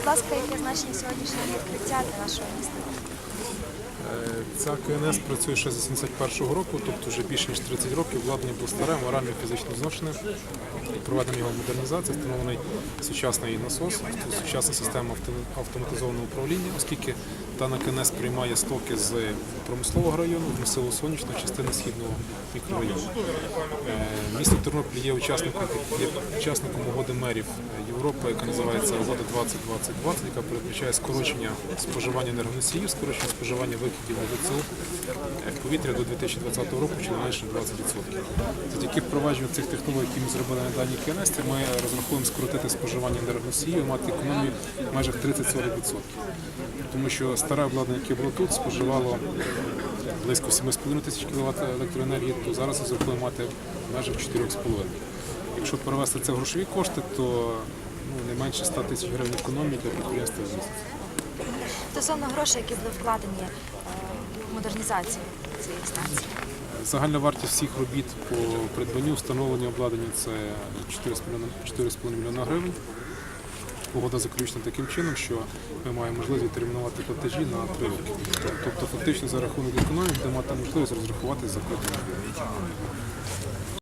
будь ласка, яке значення сьогоднішнього відкриття для нашого міста? Е, Ця КНС працює ще з 81-го року, тобто вже більше ніж 30 років. Обладнання було старе, морально фізично зношене. Проведена його модернізація, встановлений сучасний насос, сучасна система автоматизованого управління, оскільки дана КНС приймає стоки з промислового району, в масиву сонячної частини східного мікрорайону. Е, Місто Тернопіль є учасником, є учасником угоди мерів Європи, яка називається Угода 2020-2020, яка передбачає скорочення споживання енергоносіїв, скорочення споживання викидів на е, повітря до 2020 року чи не менше 20%. Завдяки впровадженню цих технологій, які ми зробили на даній КНС, ми розраховуємо скоротити споживання енергоносіїв, мати економію в межах 30-40%. Тому що старе обладнання, яке було тут, споживало близько 7,5 тисяч кВт електроенергії, то зараз розраховуємо мати в межах 4,5. Якщо перевести це в грошові кошти, то ну, не менше 100 тисяч гривень економії для підприємства в місяць. Стосовно грошей, які були вкладені е, в модернізацію цієї станції. Загальна вартість всіх робіт по придбанню, встановленню обладнання це 4,5 4,5 мільйона гривень. Угода заключена таким чином, що ми маємо можливість відтермінувати платежі на три роки. Тобто фактично за рахунок економії де мати можливість розрахувати за кожен рік.